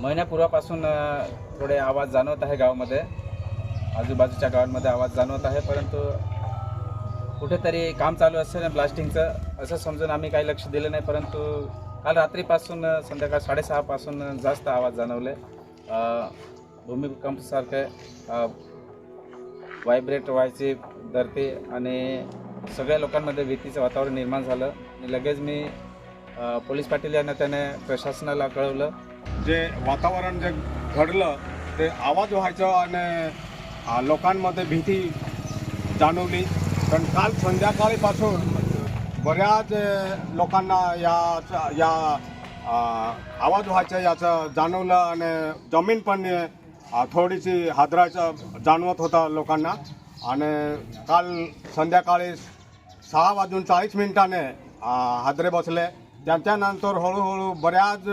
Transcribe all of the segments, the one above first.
महिन्यापूर्वापासून थोडे आवाज जाणवत आहे गावामध्ये. आजूबाजूच्या गावांमध्ये आवाज जाणवत आहे परंतु कुठेतरी काम चालू असेल ब्लास्टिंगचं असं समजून आम्ही काही लक्ष दिलं नाही परंतु काल रात्रीपासून संध्याकाळ साडेसहापासून जास्त आवाज जाणवले. भूमिकंपसारखे व्हायब्रेट व्हायची धरती आणि सगळ्या लोकांमध्ये भीतीचं वातावरण निर्माण झालं. आणि लगेच मी पोलीस पाटील यांना त्याने प्रशासनाला कळवलं. जे वातावरण जे घडलं ते आवाज व्हायचं आणि लोकांमध्ये भीती जाणवली. कारण काल संध्याकाळीपासून बऱ्याच लोकांना या या आवाज व्हायचं याचं जाणवलं आणि जमीन पण थोडीशी हादरायचं जाणवत होता लोकांना. आणि काल संध्याकाळी सहा वाजून चाळीस मिनिटाने हादरे बसले. त्याच्यानंतर हळूहळू बऱ्याच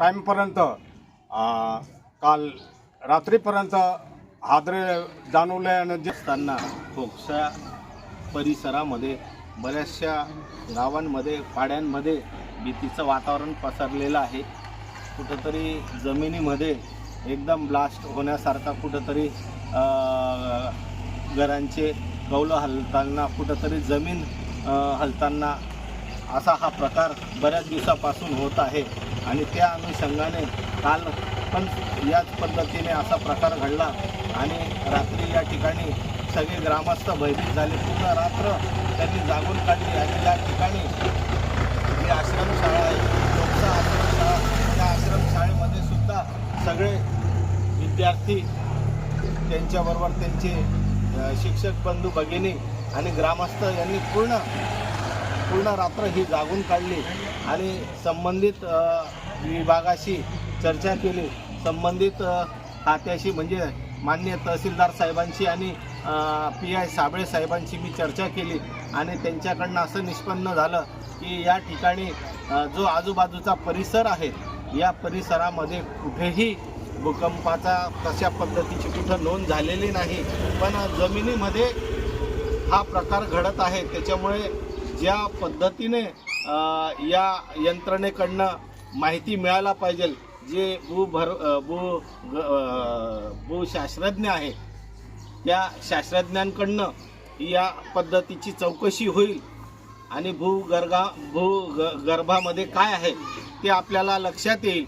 टाईमपर्यंत काल रात्रीपर्यंत हादरे जाणवले आणि जे असताना फोक्सा परिसरामध्ये बऱ्याचशा गावांमध्ये पाड्यांमध्ये भीतीचं वातावरण पसरलेलं आहे. कुठंतरी जमिनीमध्ये एकदम ब्लास्ट होण्यासारखा कुठंतरी घरांचे कौलं हलताना कुठंतरी जमीन हलताना असा हा प्रकार बऱ्याच दिवसापासून होत आहे. आणि त्या अनुषंगाने काल पण याच पद्धतीने असा प्रकार घडला. आणि रात्री या ठिकाणी सगळे ग्रामस्थ भयभीत झाले. पूर्ण रात्र त्यांनी जागून काढली आणि या ठिकाणी जी आश्रमशाळा आहे लोकसा आश्रमशाळा त्या आश्रमशाळेमध्ये सुद्धा सगळे विद्यार्थी त्यांच्याबरोबर त्यांचे शिक्षक बंधू भगिनी आणि ग्रामस्थ यांनी पूर्ण पूर्ण रात्र ही जागून काढली आणि संबंधित विभागाशी चर्चा केली. संबंधित खात्याशी म्हणजे मान्य तहसीलदार साहेबांशी आणि पी आय साबळे साहेबांशी मी चर्चा केली आणि त्यांच्याकडनं असं निष्पन्न झालं की या ठिकाणी जो आजूबाजूचा परिसर आहे या परिसरामध्ये कुठेही भूकंपाचा तशा पद्धतीची कुठं नोंद झालेली नाही पण जमिनीमध्ये हा प्रकार घडत आहे. त्याच्यामुळे ज्या पद्धतीने या यंत्रणेकडनं माहिती मिळायला पाहिजे जे भूभर भू ग- भूशास्त्रज्ञ आहे त्या शास्त्रज्ञांकडनं या पद्धतीची चौकशी होईल. आणि भूगर्भा भू ग- गर्भामध्ये काय आहे ते आपल्याला लक्षात येईल.